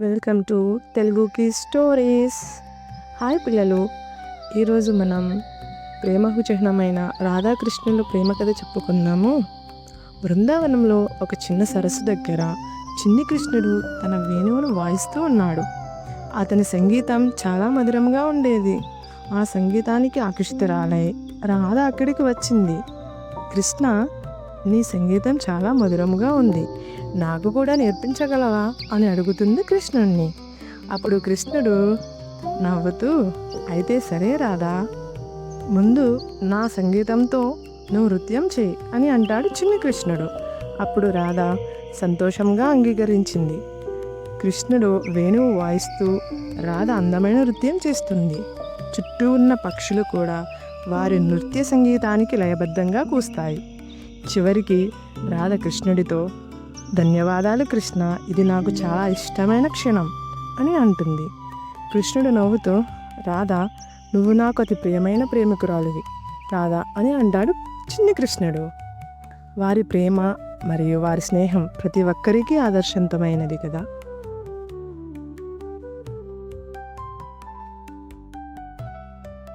Welcome to తెలుగుకి stories. Hi పిల్లలు ఈరోజు మనం ప్రేమకు చిహ్నమైన రాధాకృష్ణుల ప్రేమ కథ చెప్పుకుందాము. బృందావనంలో ఒక చిన్న సరస్సు దగ్గర చిన్ని కృష్ణుడు తన వేణువును వాయిస్తూ ఉన్నాడు. అతని సంగీతం చాలా మధురంగా ఉండేది. ఆ సంగీతానికి ఆకర్షితురాలై రాధ అక్కడికి వచ్చింది. కృష్ణ నీ సంగీతం చాలా మధురముగా ఉంది. నాకు కూడా నేర్పించగలవా? అని అడుగుతుంది కృష్ణుణ్ణి. అప్పుడు కృష్ణుడు నవ్వుతూ అయితే సరే రాధా ముందు నా సంగీతంతో నువ్వు నృత్యం చేయి అని అంటాడు చిన్ని కృష్ణుడు. అప్పుడు రాధ సంతోషంగా అంగీకరించింది. కృష్ణుడు వేణువు వాయిస్తూ రాధ అందమైన నృత్యం చేస్తుంది. చుట్టూ ఉన్న పక్షులు కూడా వారి నృత్య సంగీతానికి లయబద్ధంగా కూస్తాయి. చివరికి రాధ కృష్ణుడితో ధన్యవాదాలు కృష్ణ ఇది నాకు చాలా ఇష్టమైన క్షణం అని అంటుంది. కృష్ణుడు నవ్వుతూ రాధ నువ్వు నాకు అతి ప్రియమైన ప్రేమికురాలివి రాధ అని అంటాడు చిన్ని కృష్ణుడు. వారి ప్రేమ మరియు వారి స్నేహం ప్రతి ఒక్కరికి ఆదర్శవంతమైనది కదా.